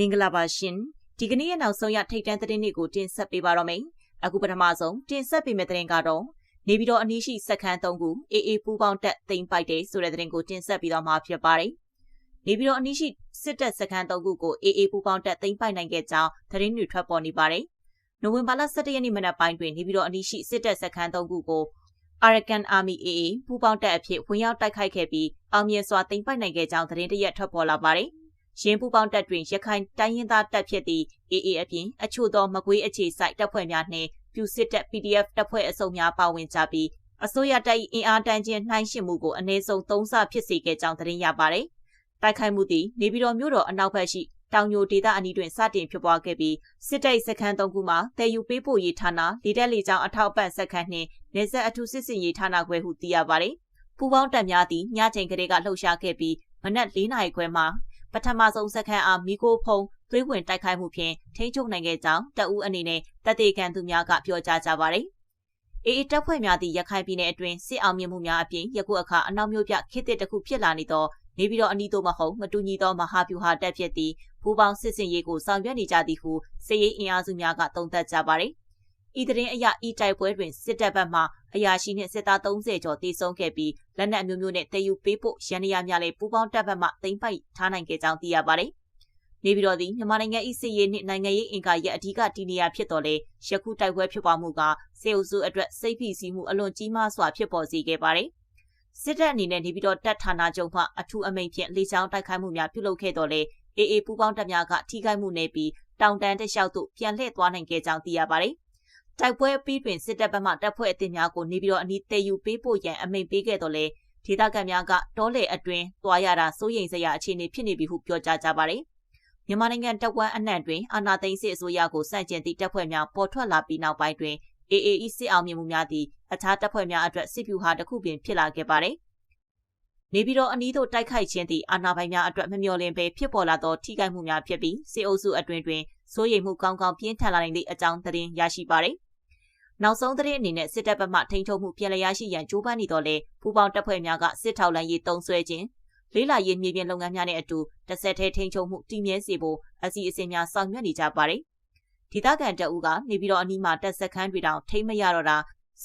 မင်္ဂလာပါရှင်ဒီကနေ့ရဲ့နောက်ဆုံးရထိတ်တန့်သတင်းတွေကိုတင်ဆက်ပေးပါတော့မယ်အခုပထမဆုံးတင်ဆက်ပေးမယ့်သတင်းကတော့နေပြည်တော်အနီးရှိစက်ခန်း၃ခုအေအေပူပေါင်းတက်သိမ်းပိုက်တဲ့ဆိုတဲ့သတင်းကိုတင်ဆက်ပြီးတော့မှာဖြစ်ပါတယ်နေပြည်တော်အနီးရှိစစ်တပ်စခန်း၃ခုကိုအေအေပူပေါင်းတက်သိမ်းပိုက်နိုင်ခဲ့ကြောင်းသတင်းတွေထွက်ပေါ်နေပါတယ်နိုဝင်ဘာလ17ရက်နေ့မနက်ပိုင်းတွင်နေပြည်တော်အနီးရှိစစ်တပ်စခန်း၃ခုကို Arakan Army AA ပူးပေါင်းတပ်အဖြစ်ဝင်ရောက်တိုက်ခိုက်ခဲ့ပြီးအောင်မြင်စွာသိမ်းပိုက်နိုင်ခဲ့ကြောင်းသတင်းတရက်ထွက်ပေါ်လာပါတယ်။ ရင်းပူပေါင်းတပ်တွင်ရခိုင်တိုင်းရင်းသားတပ်ဖြစ်သည့် AA အပြင်အချို့သောမကွေးအခြေစိုက်တပ်ဖွဲ့များနှင့်ပြူစစ်တပ် PDF တပ်ဖွဲ့အစုံများပါဝင်ကြပြီးအစိုးရတပ်၏အင်အားတန်းချင်းနှိုင်းယှဉ်မှုကိုအနည်းဆုံး၃ဆဖြစ်စေခဲ့ကြောင်းသတင်းရပါတယ်။တိုက်ခိုက်မှုသည်နေပြည်တော်မြို့တော်အနောက်ဘက်ရှိတောင်ညိုဒေသအနီးတွင်စတင်ဖြစ်ပွားခဲ့ပြီးစစ်တပ်စခန်း၃ခုမှာတည်ယူပေးပို့ရေးဌာနလေတပ်လေကြောင်းအထောက်ပံ့စခန်းနှင့်နေဆက်အထူးစစ်စင်ရေးဌာနခွဲဟုသိရပါတယ်။ပူပေါင်းတပ်များသည်ညချိန်ကလေးကလှုပ်ရှားခဲ့ပြီးမနက်၄နာရီခွဲမှာ ပထမဆုံးစက္ကန့်အားမီကိုဖုံသွေးဝင်တိုက်ခိုက်မှုဖြင့်ထိန်းချုပ်နိုင်ခဲ့ကြောင်းတအူးအနေနဲ့တပ်သေးခံသူများကပြောကြားကြပါတယ်။အေအေတပ်ဖွဲ့များသည့်ရခိုင်ပြည်နယ်အတွင်းစစ်အောင်မြင်မှုများအပြင်ယခုအခါအနောက်မြို့ပြခေတ်သစ်တစ်ခုဖြစ်လာနေသောနေပြည်တော်အနီးသို့မဟုတ်မတူညီသောမဟာဗျူဟာတပ်ဖြစ်သည့်ပူပေါင်းစစ်စင်ရေးကိုဆောင်ရွက်နေကြသည်ဟုစစ်ရေးအင်အားစုများကသုံးသပ်ကြပါတယ်။ဤသတင်းအရဤတိုက်ပွဲတွင်စစ်တပ်ဘက်မှ အရာရှိနှင့်စစ်သား30ကျော်တေဆုံးခဲ့ပြီးလက်နက်မျိုးမျိုးနဲ့တည်ယူပေးဖို့ရန်ရများလည်းပူးပေါင်းတပ်ဘက်မှသိမ်းပိုက်ထားနိုင်ခဲ့ကြောင်းသိရပါတယ်။နေပြည်တော်သည်မြန်မာနိုင်ငံ၏စစ်ရေးနှင့်နိုင်ငံရေးအင်ကာရဲ့အဓိကတည်နေရာဖြစ်တော်လဲယခုတိုက်ပွဲဖြစ်ပွားမှုကစေအုပ်စုအတွက်စိတ်ဖိစီးမှုအလွန်ကြီးမားစွာဖြစ်ပေါ်စေခဲ့ပါတယ်။စစ်တပ်အနေနဲ့နေပြည်တော်တပ်ဌာနချုပ်မှအထူးအမိန့်ဖြင့်လေကြောင်းတိုက်ခိုက်မှုများပြုလုပ်ခဲ့တော်လဲအေအေပူပေါင်းတပ်များကထိခိုက်မှုနေပြီးတောင်တန်းတလျှောက်သို့ပြန်လှည့်သွားနိုင်ခဲ့ကြောင်းသိရပါတယ်။ တိုက်ပွဲပြီးတွင်စစ်တပ်ဘက်မှတပ်ဖွဲ့အသစ်များကိုနေပြီးတော့အနီးတည်ယူပေးဖို့ရန်အမိန့်ပေးခဲ့တော့လေဒေသခံများကတောလေအတွင်းသွားရတာစိုးရိမ်စရာအခြေအနေဖြစ်နေပြီဟုပြောကြားကြပါတယ်။မြန်မာနိုင်ငံတပ်ဝမ်းအနှံ့တွင်အာဏာသိမ်းစစ်အစိုးရကိုစန့်ကျင်သည့်တပ်ဖွဲ့များပေါ်ထွက်လာပြီးနောက်ပိုင်းတွင် AAE စစ်အောင်မြင်မှုများသည့်အခြားတပ်ဖွဲ့များအတွက်စစ်ဗျူဟာတစ်ခုပင်ဖြစ်လာခဲ့ပါတယ်။နေပြည်တော်အနီးသို့တိုက်ခိုက်ခြင်းသည့်အာဏာပိုင်များအတွက်မမျှော်လင့်ပဲဖြစ်ပေါ်လာသောထိခိုက်မှုများဖြစ်ပြီးစစ်အုပ်စုအတွင်တွင်စိုးရိမ်မှုကောင်းကောင်းပြင်းထန်လာနိုင်သည့်အကြောင်းသတင်းရရှိပါသည်။ နောက်ဆုံးသတင်းအနေနဲ့စစ်တပ်ဘက်မှထိန်းချုပ်မှုပြည်လျာရှိရန်ကြိုးပမ်းနေတော့လေပူပေါင်းတပ်ဖွဲ့များကစစ်ထောက်လန်ရေးတုံးဆွဲခြင်းလေးလာရေးမြေပြင်လုပ်ငန်းများနဲ့အတူတစ်ဆက်တည်းထိန်းချုပ်မှုတည်မြဲစေဖို့အစီအစဉ်များဆောင်ရွက်နေကြပါတယ်။ဒေသခံတပ်ဦးကနေပြည်တော်အနီးမှာတပ်စခန်းတွေတောင်ထိမ့်မရတော့တာ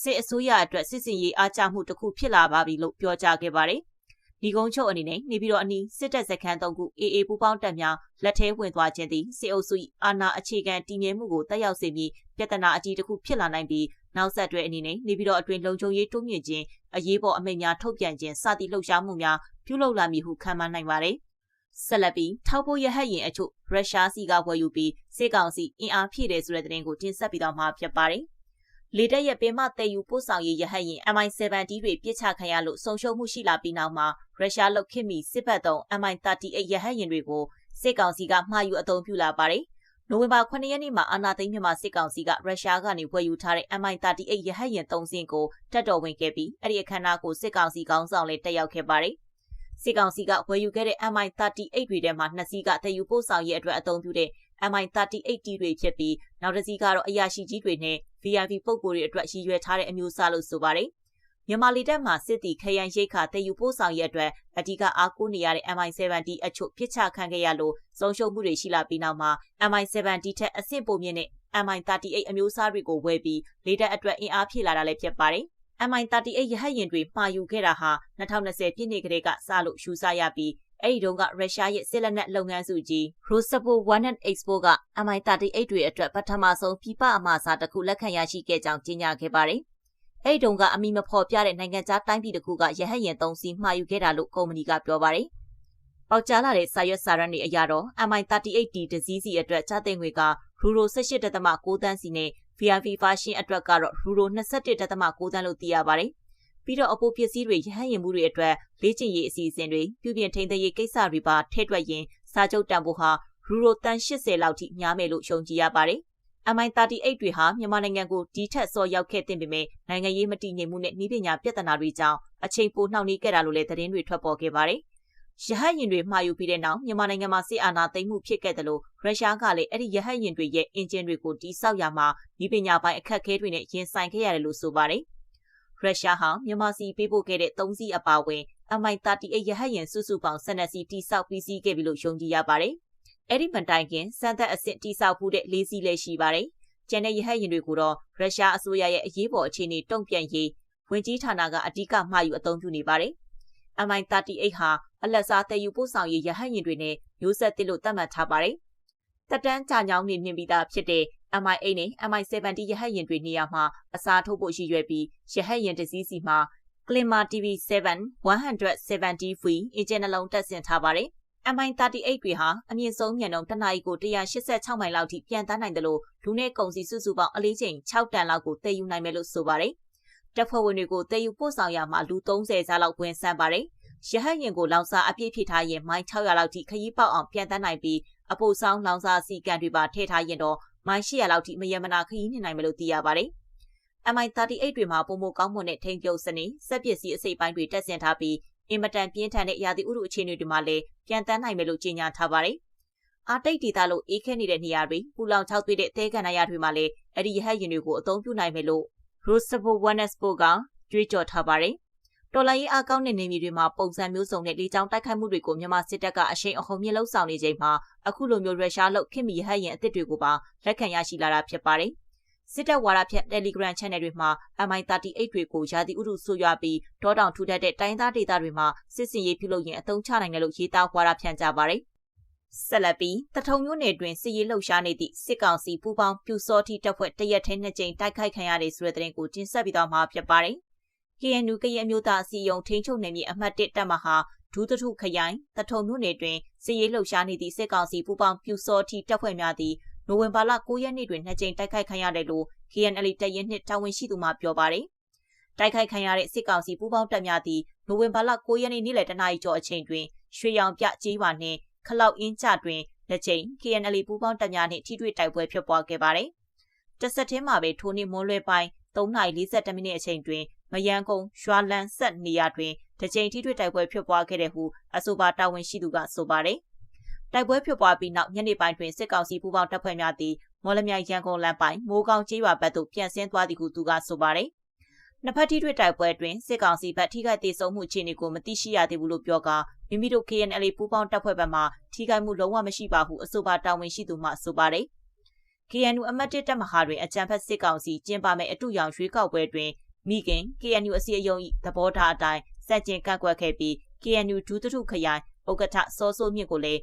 စစ်အစိုးရအတွက်စစ်စင်ရေးအားကျမှုတစ်ခုဖြစ်လာပါပြီလို့ပြောကြားခဲ့ပါတယ်။ ဒီကုန်းချုပ်အနေနဲ့နေပြည်တော်အနီးစစ်တပ်စခန်း၃ခုအေအေပူပေါင်းတပ်များလက်ထဲဝင်သွားခြင်းသည်စစ်အုပ်စု၏အာဏာအခြေခံတည်မြဲမှုကိုတက်ရောက်စေပြီးပြဿနာအကြီးတစ်ခုဖြစ်လာနိုင်ပြီးနောက်ဆက်တွဲအနေနဲ့နေပြည်တော်အတွင်းလုံခြုံရေးတိုးမြင့်ခြင်းအရေးပေါ်အမိန့်များထုတ်ပြန်ခြင်းစသည့်လှုပ်ရှားမှုများပြုလုပ်လာမည်ဟုခန့်မှန်းနိုင်ပါတယ်။ဆက်လက်ပြီးထောက်ဖို့ရဟတ်ရင်အချို့ရုရှားစီကဝယ်ယူပြီးစစ်ကောင်စီအင်အားဖြည့်တယ်ဆိုတဲ့သတင်းကိုတင်ဆက်ပြီးတော့မှာဖြစ်ပါတယ်။ လေတပ်ရဲ့ပင်မတည်ယူပို့ဆောင်ရေးရဟတ်ယာဉ် MI-7D တွေပြစ်ချခံရလို့ဆုံးရှုံးမှုရှိလာပြီးနောက်မှာရုရှားလုတ်ခစ်မီစစ်ဘက်သုံး MI-38 ရဟတ်ယာဉ်တွေကိုစစ်ကောင်စီကမှားယူအသုံးပြုလာပါတယ်။နိုဝင်ဘာ9ရက်နေ့မှာအာနာသိန်းမြန်မာစစ်ကောင်စီကရုရှားကနေဝယ်ယူထားတဲ့ MI-38 ရဟတ်ယာဉ်၃စင်းကိုတက်တော်ဝင်ခဲ့ပြီးအဲ့ဒီအခမ်းအနားကိုစစ်ကောင်စီကောင်းဆောင်လည်းတက်ရောက်ခဲ့ပါတယ်။စစ်ကောင်စီကဝယ်ယူခဲ့တဲ့ MI-38 တွေထဲမှာနှစ်စီးကတည်ယူပို့ဆောင်ရေးအတွက်အသုံးပြုတဲ့ MI-38D တွေဖြစ်ပြီးနောက်တစ်စီးကတော့အရာရှိကြီးတွေနဲ့ VIP ပုံကိုယ်တွေအတွက်ရည်ရွယ်ထားတဲ့အမျိုးအစားလို့ဆိုပါတယ်။မြန်မာလေတပ်မှာစစ်တီခရိုင်ရိတ်ခါတည်ယူပို့ဆောင်ရေးအတွက်အဓိကအားကိုးနေရတဲ့ MI-7D အချို့ပြစ်ချခံခဲ့ရလို့ဆုံးရှုံးမှုတွေရှိလာပြီးနောက်မှာ MI-7D ထက်အဆင့်ပိုမြင့်တဲ့ MI-38 အမျိုးအစားတွေကိုဝယ်ပြီးလေတပ်အတွက်အင်အားဖြည့်လာတာလည်းဖြစ်ပါတယ်။ MI-38 ရဟတ်ယာဉ်တွေမှာယူခဲ့တာဟာ2020ပြည့်နှစ်ကလေးကစလို့ယူဆရပြီး အဲ့ဒီတုန်းကရုရှားရဲ့စစ်လက်နက်လုပ်ငန်းစုကြီး Rosapo One and Expo က MI38 တွေအတွက်ပထမဆုံးပြပအမှားစာတစ်ခုလက်ခံရရှိခဲ့ကြောင်းကြေညာခဲ့ပါတယ်။အဲ့ဒီတုန်းကအမိမဖော်ပြတဲ့နိုင်ငံခြားတိုင်းပြည်တစ်ခုကရဟတ်ယာဉ်သုံးစီးမှာယူခဲ့တာလို့ကုမ္ပဏီကပြောပါတယ်။ပေါက်ကြားလာတဲ့စာရွက်စာတမ်းတွေအရတော့ MI38D တစည်းစီအတွက်ချတဲ့ငွေကရူရို18.6တန်းစီနဲ့ VIP version အတွက်ကတော့ရူရို21.6တန်းလို့သိရပါတယ်။ ပြီးတော့အပိုပစ္စည်းတွေရဟန်းရင်မှုတွေအတွက်လေ့ကျင့်ရေးအစီအစဉ်တွေပြုပြင်ထိန်းသိမ်းရေးကိစ္စတွေပါထည့်တွက်ရင်စာချုပ်တန်ဖိုးဟာရူရိုတန်80လောက်ထိများမယ်လို့ယုံကြည်ရပါတယ်။ MI38 တွေဟာမြန်မာနိုင်ငံကိုဒီထက်စောရောက်ခဲ့တဲ့ပေမဲ့နိုင်ငံရေးမတည်ငြိမ်မှုနဲ့နှီးပညာပြဿနာတွေကြောင့်အချိန်ပိုနှောင့်နှေးခဲ့တာလို့လည်းသတင်းတွေထွက်ပေါ်ခဲ့ပါတယ်။ရဟတ်ယာဉ်တွေမှာယူပြီးတဲ့နောက်မြန်မာနိုင်ငံမှာစစ်အာဏာသိမ်းမှုဖြစ်ခဲ့တယ်လို့ရုရှားကလည်းအဲ့ဒီရဟတ်ယာဉ်တွေရဲ့အင်ဂျင်တွေကိုတိစောက်ရမှာဤပညာပိုင်းအခက်အခဲတွေနဲ့ရင်ဆိုင်ခဲ့ရတယ်လို့ဆိုပါတယ်။ ရုရှားဟာမြန်မာစီပေးပို့ခဲ့တဲ့၃စီးအပါအဝင် MI38 ရဟတ်ယာဉ်စုစုပေါင်း12စီးတိစောက်ပြီးစီးခဲ့ပြီလို့ယုံကြည်ရပါတယ်အဲ့ဒီမတိုင်ခင်စမ်းသက်အဆင့်တိစောက်မှုတဲ့လေးစီးလည်းရှိပါတယ်။ကျန်တဲ့ရဟတ်ယာဉ်တွေကိုတော့ရုရှားအစိုးရရဲ့အရေးပေါ်အခြေအနေတုံ့ပြန်ရေးဝင်ကြီးဌာနကအဓိကမှာယူအသုံးပြုနေပါတယ်။ MI38 ဟာအလက်စားတည်ယူပို့ဆောင်ရေးရဟတ်ယာဉ်တွေနဲ့မျိုးဆက်တစ်လို့သတ်မှတ်ထားပါတယ်။တက်တန်းကြာညောင်းနေမြင်ပြီးသားဖြစ်တဲ့ MI8 နဲ့ MI70 ရဟတ်ယာဉ်တွေနေရာမှာအစားထိုးဖို့ရည်ရွယ်ပြီးရဟတ်ယာဉ်တစ်စီးစီမှာ Clima TV7 170V အင်ဂျင်နှလုံးတက်ဆင်ထားပါတယ်။ MI38 တွေဟာအမြင့်ဆုံးမြန်နှုန်းတစ်နာရီကို186မိုင်လောက်ထိပြန်တန်းနိုင်တယ်လို့လူနဲ့ကုန်စည်စုစုပေါင်းအလေးချိန်6တန်လောက်ကိုတည်ယူနိုင်မယ်လို့ဆိုပါတယ်။တပ်ဖွဲ့ဝင်တွေကိုတည်ယူပို့ဆောင်ရမှာလူ30ဇာလောက်ဝင်ဆန်းပါတယ်။ရဟတ်ယာဉ်ကိုလောင်စာအပြည့်ဖြည့်ထားရင်မိုင်600လောက်ထိခရီးပေါက်အောင်ပြန်တန်းနိုင်ပြီးအပိုဆောင်လောင်စာစီကန်တွေပါထည့်ထားရင်တော့ မိုင်800လောက်ထိမယမနာခရီးနေနိုင်မယ်လို့သိရပါတယ်။ MI38 တွေမှာပုံမကောင်းမွန်တဲ့ထိန်ပြုတ်စနစ်စက်ပစ္စည်းအစိပ်ပိုင်းတွေတက်ဆင်ထားပြီးအင်မတန်ပြင်းထန်တဲ့ရာသီဥတုအခြေအနေတွေမှာလည်းပြန်တန်းနိုင်မယ်လို့ကြေညာထားပါတယ်။အာတိတ်ဒေသလို့အေးခဲနေတဲ့နေရာတွေပူလောင်ချောက်သွေးတဲ့တဲကန်နာရတွေမှာလည်းအဲ့ဒီရဟတ်ယာဉ်တွေကိုအသုံးပြုနိုင်မယ်လို့ Rostovo Wenespo ကကြွေးကြော်ထားပါတယ်။ တော်လိုင်းရေးအကောင်းတဲ့နေမြေတွေမှာပုံစံမျိုးစုံနဲ့လေကြောင်းတိုက်ခိုက်မှုတွေကိုမြန်မာစစ်တပ်ကအရှိန်အဟုန်မြင့်လှုပ်ဆောင်နေချိန်မှာအခုလိုမျိုးရုရှားလုပ်ခင်မီရဟတ်ယာဉ်အသစ်တွေကိုပါလက်ခံရရှိလာတာဖြစ်ပါတယ်။စစ်တပ်ဝါဒဖြန့် Telegram Channel တွေမှာ MI38 တွေကိုရာသီဥတုဆိုးရွားပြီးဒေါတောင်ထူထပ်တဲ့တိုင်းသားဒေသတွေမှာစစ်စင်ရေးပြုလုပ်ရင်အသုံးချနိုင်တယ်လို့ရေးသားဝါဒဖြန့်ကြပါတယ်။ဆက်လက်ပြီးတထုံမျိုးနယ်တွင်စစ်ရေးလှုပ်ရှားနေသည့်စစ်ကောင်စီပူးပေါင်းပြူစောတိတပ်ဖွဲ့တရက်ထဲနှစ်ကြိမ်တိုက်ခိုက်ခံရတဲ့ဆိုတဲ့တဲ့ရင်ကိုတင်ဆက်ပြီးတော့မှာဖြစ်ပါတယ်။ KNU ကရင်မျိုးသားအစည်းအရုံးထိန်းချုပ်နယ်မြေအမှတ်1တပ်မဟာဒူးတထုခရိုင်တထုံမြို့နယ်တွင်စစ်ရေးလှုပ်ရှားနေသည့်စစ်ကောင်စီပူးပေါင်းပြူစောတိတပ်ဖွဲ့များသည်နိုဝင်ဘာလ9ရက်နေ့တွင်နှစ်ကြိမ်တိုက်ခိုက်ခံရတယ်လို့ KNL တပ်ရင်းနှစ်တာဝန်ရှိသူမှပြောပါတယ်။တိုက်ခိုက်ခံရတဲ့စစ်ကောင်စီပူးပေါင်းတပ်များသည်နိုဝင်ဘာလ9ရက်နေ့နေ့လယ်တနာရီကျော်အချိန်တွင်ရွှေရောင်ပြကြေးပါနှင့်ခလောက်အင်းကျတွင်လက်ချိန် KNL ပူးပေါင်းတပ်များနှင့်ထိတွေ့တိုက်ပွဲဖြစ်ပွားခဲ့ပါတယ်။တဆက်တည်းမှာပဲထိုနေ့မွန်းလွဲပိုင်း3:42မိနစ်အချိန်တွင် မယန်းကုန်းရွာလန်းဆက်နေရာတွင်တကြိမ်ထိတွေ့တိုက်ပွဲဖြစ်ပွားခဲ့တဲ့ဟုအဆိုပါတာဝန်ရှိသူကဆိုပါတယ်။တိုက်ပွဲဖြစ်ပွားပြီးနောက်ညနေပိုင်းတွင်စစ်ကောင်စီပူးပေါင်းတပ်ဖွဲ့များသည်မော်လမြိုင်ရန်ကုန်လမ်းပိုင်းမိုးကောင်းကျေးရွာဘက်သို့ပြန်ဆင်းသွားသည်ဟုသူကဆိုပါတယ်။နှစ်ဖက်ထိတွေ့တိုက်ပွဲတွင်စစ်ကောင်စီဘက်ထိခိုက်ဒေဆုံးမှုအခြေအနေကိုမသိရှိရသေးဘူးလို့ပြောကာမိမိတို့ KNL ပူးပေါင်းတပ်ဖွဲ့ဘက်မှထိခိုက်မှုလုံးဝမရှိပါဟုအဆိုပါတာဝန်ရှိသူမှဆိုပါတယ်။ KNU အမတ်တစ်တပ်မဟာတွင်အကြံဖက်စစ်ကောင်စီကျင်းပမဲ့အတူရောင်ရွေးကောက်ပွဲတွင် မိခင် KNU အစည်းအရုံး၏သဘောထားအတိုင်းစက်ကျင်ကန့်ကွက်ခဲ့ပြီး KNU ဒူးတထုခရိုင်ဥက္ကဋ္ဌစောစိုးမြင့်ကိုလည်း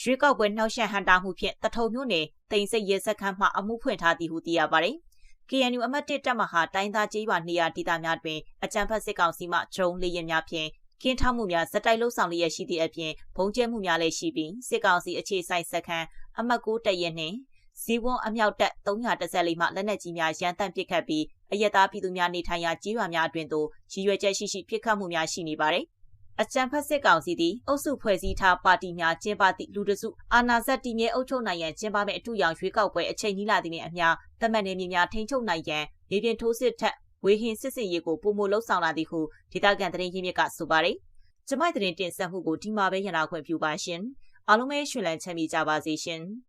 ရွေးကောက်ပွဲနှောက်ယှက်ဟန်တာမှုဖြင့်တထုံမြို့နယ်တိန်စိတ်ရဲစခန်းမှအမှုဖွင့်ထားသည်ဟုသိရပါတယ်။ KNU အမတ်1တပ်မဟာတိုင်းသားကျေးရွာနေရာဒေသများတွင်အကြံဖတ်စစ်ကောင်စီမှဂျုံလေးရများဖြင့်ကင်းထောက်မှုများစတိုက်လှုပ်ဆောင်လျက်ရှိသည့်အပြင်ဘုံကျဲမှုများလည်းရှိပြီးစစ်ကောင်စီအခြေဆိုင်စခန်းအမတ်9တပ်ရဲနှင့် ဇီဝွန်အမြောက်တပ်314မှလက်နက်ကြီးများရန်တမ်းပစ်ခတ်ပြီးအယက်သားပြည်သူများနေထိုင်ရာကျေးရွာများအတွင်သို့ရည်ရွယ်ချက်ရှိရှိပစ်ခတ်မှုများရှိနေပါတယ်။အကြံဖက်စစ်ကောင်စီသည်အုပ်စုဖွဲ့စည်းထားပါတီများကျင်းပသည့်လူတစုအာဏာဆက်တည်မြဲအုပ်ချုပ်နိုင်ရန်ကျင်းပမဲ့အထူးရောင်ရွေးကောက်ပွဲအချိန်ကြီးလာသည့်နှင့်အမျှတမန်နေမြေများထိန်းချုပ်နိုင်ရန်မြေပြင်ထိုးစစ်ထက်ဝေဟင်စစ်စင်ရေးကိုပုံမလှုပ်ဆောင်လာသည်ဟုဒေသခံသတင်းရင်းမြစ်ကဆိုပါတယ်။ကျမိုက်သတင်းတင်ဆက်မှုကိုဒီမှာပဲရနာခွင့်ပြုပါရှင်။အားလုံးပဲရှင်လန်းချမ်းမြေကြပါစေရှင်။